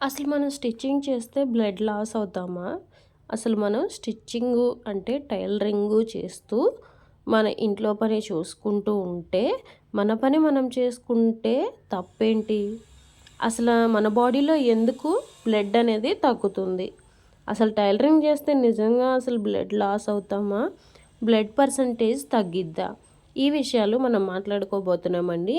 అసలు మనం స్టిచ్చింగ్ చేస్తే బ్లడ్ లాస్ అవుతామా? అసలు మనం స్టిచ్చింగు అంటే టైలరింగు చేస్తూ మన ఇంట్లో పని చూసుకుంటూ ఉంటే మన పని మనం చేసుకుంటే తప్పేంటి? అసలు మన బాడీలో ఎందుకు బ్లడ్ అనేది తగ్గుతుంది? అసలు టైలరింగ్ చేస్తే నిజంగా అసలు బ్లడ్ లాస్ అవుతామా? బ్లడ్ పర్సంటేజ్ తగ్గిద్దా? ఈ విషయాలు మనం మాట్లాడుకోబోతున్నామండి.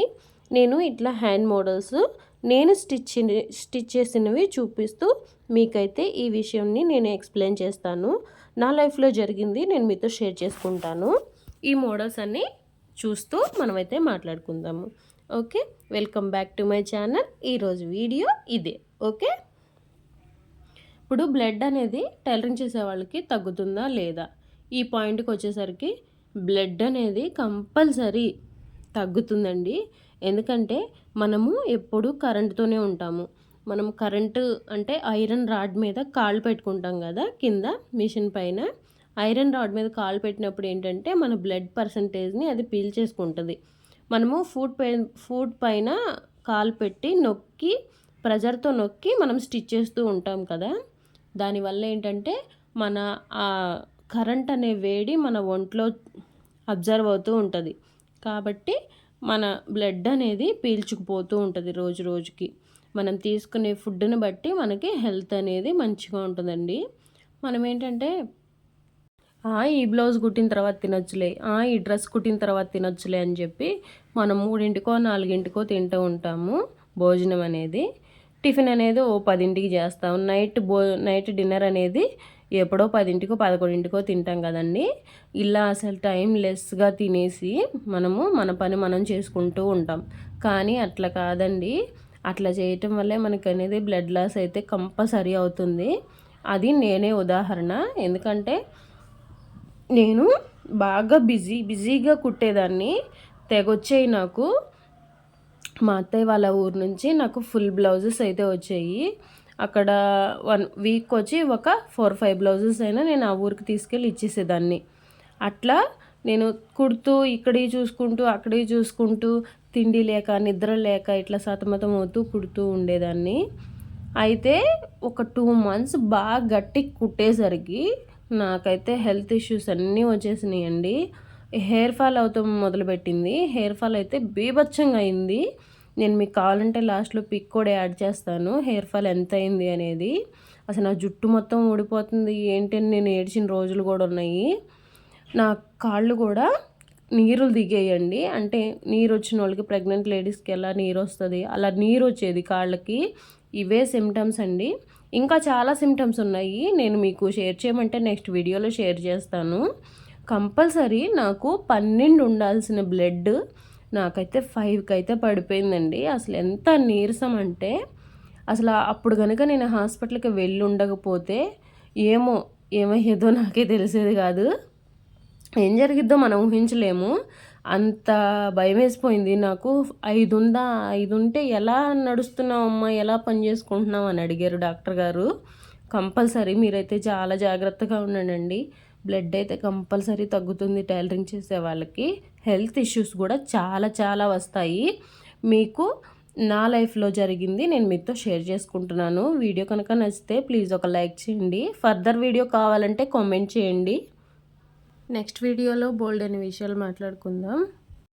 నేను ఇట్లా హ్యాండ్ మోడల్స్ నేను స్టిచ్ స్టిచ్ చేసినవి చూపిస్తూ మీకైతే ఈ విషయంని నేను ఎక్స్ప్లెయిన్ చేస్తాను. నా లైఫ్లో జరిగింది నేను మీతో షేర్ చేసుకుంటాను. ఈ మోడల్స్ అన్నీ చూస్తూ మనమైతే మాట్లాడుకుందాము. Okay? Welcome back to my channel. ఈరోజు వీడియో ఇదే. ఓకే? ఇప్పుడు బ్లడ్ అనేది టైలరింగ్ చేసే వాళ్ళకి తగ్గుతుందా లేదా? ఈ పాయింట్కి వచ్చేసరికి బ్లడ్ అనేది కంపల్సరీ తగ్గుతుందండి. ఎందుకంటే మనము ఎప్పుడు కరెంటుతోనే ఉంటాము. మనం కరెంటు అంటే ఐరన్ రాడ్ మీద కాళ్ళు పెట్టుకుంటాం కదా కింద మిషన్ పైన. ఐరన్ రాడ్ మీద కాళ్ళు పెట్టినప్పుడు ఏంటంటే మన బ్లడ్ పర్సంటేజ్ని అది పీల్ చేసుకుంటుంది. మనము ఫుడ్ పై ఫుడ్ పైన కాలు పెట్టి నొక్కి ప్రెజర్తో నొక్కి మనం స్టిచ్ చేస్తూ ఉంటాం కదా. దానివల్ల ఏంటంటే మన ఆ కరెంట్ అనే వేడి మన ఒంట్లో అబ్జర్వ్ అవుతూ ఉంటుంది. కాబట్టి మన బ్లడ్ అనేది పీల్చుకుపోతూ ఉంటుంది రోజు రోజుకి. మనం తీసుకునే ఫుడ్ని బట్టి మనకి హెల్త్ అనేది మంచిగా ఉంటుందండి. మనం ఏంటంటే ఈ బ్లౌజ్ కుట్టిన తర్వాత తినొచ్చులే ఈ డ్రెస్ కుట్టిన తర్వాత తినొచ్చులే అని చెప్పి మనం మూడింటికో నాలుగింటికో తింటూ ఉంటాము భోజనం అనేది. టిఫిన్ అనేది ఓ పదింటికి చేస్తాము. నైట్ భో నైట్ డిన్నర్ అనేది ఎప్పుడో పదింటికో పదకొండింటికో తింటాం కదండి. ఇలా అసలు టైం లెస్గా తినేసి మనము మన పని మనం చేసుకుంటూ ఉంటాం. కానీ అట్లా కాదండి. అట్లా చేయటం వల్లే మనకు అనేది బ్లడ్ లాస్ అయితే కంపల్సరీ అవుతుంది. అది నేనే ఉదాహరణ. ఎందుకంటే నేను బాగా బిజీ బిజీగా కుట్టేదాన్ని. తెగొచ్చాయి నాకు. మా అత్తయ్య వాళ్ళ ఊరు నుంచి నాకు ఫుల్ బ్లౌజెస్ అయితే వచ్చాయి. అక్కడ వన్ వీక్ వచ్చి ఒక ఫోర్ ఫైవ్ బ్లౌజెస్ అయినా నేను ఆ ఊరికి తీసుకెళ్ళి ఇచ్చేసేదాన్ని. అట్లా నేను కుడుతూ ఇక్కడే చూసుకుంటూ అక్కడే చూసుకుంటూ తిండి లేక నిద్ర లేక ఇట్లా సతమతం అవుతూ కుడుతూ ఉండేదాన్ని. అయితే ఒక టూ మంత్స్ బాగా గట్టి కుట్టేసరికి నాకైతే హెల్త్ ఇష్యూస్ అన్నీ వచ్చేసినాయండి. హెయిర్ ఫాల్ అవుతాం మొదలుపెట్టింది. హెయిర్ ఫాల్ అయితే బీభత్సంగా అయింది. నేను మీకు కావాలంటే లాస్ట్లో పిక్ కూడా యాడ్ చేస్తాను. హెయిర్ ఫాల్ ఎంత అయింది అనేది. అసలు నా జుట్టు మొత్తం ఊడిపోతుంది. ఏంటని నేను ఏడ్చిన రోజులు కూడా ఉన్నాయి. నా కాళ్ళు కూడా నీరు దిగేయండి. అంటే నీరు వచ్చిన వాళ్ళకి ప్రెగ్నెంట్ లేడీస్కి ఎలా నీరు వస్తుంది? అలా నీరు వచ్చేది కాళ్ళకి. ఇవే సిమ్టమ్స్ అండి. ఇంకా చాలా సిమ్టమ్స్ ఉన్నాయి. నేను మీకు షేర్ చేయమంటే నెక్స్ట్ వీడియోలో షేర్ చేస్తాను. కంపల్సరీ నాకు పన్నెండు ఉండాల్సిన బ్లడ్ నాకైతే ఫైవ్కి అయితే పడిపోయిందండి. అసలు ఎంత నీరసం అంటే అసలు అప్పుడు కనుక నేను హాస్పిటల్కి వెళ్ళి ఉండకపోతే ఏమో ఏమయ్యేదో నాకే తెలిసేది కాదు. ఏం జరిగిద్దో మనం ఊహించలేము. అంత భయం వేసిపోయింది నాకు. ఐదు ఉందా ఐదు ఉంటే ఎలా నడుస్తున్నావు అమ్మా? ఎలా పని చేసుకుంటున్నావు? అని అడిగారు డాక్టర్ గారు. కంపల్సరీ మీరైతే చాలా జాగ్రత్తగా ఉండండి. బ్లడ్ అయితే కంపల్సరీ తగ్గుతుంది టైలరింగ్ చేసే వాళ్ళకి. హెల్త్ ఇష్యూస్ కూడా చాలా చాలా వస్తాయి. మీకు నా లైఫ్లో జరిగింది నేను మీతో షేర్ చేసుకుంటున్నాను. వీడియో కనుక నచ్చితే ప్లీజ్ ఒక లైక్ చేయండి. ఫర్దర్ వీడియో కావాలంటే కామెంట్ చేయండి. నెక్స్ట్ వీడియోలో బోల్డ్ అనే విషయాలు మాట్లాడుకుందాం.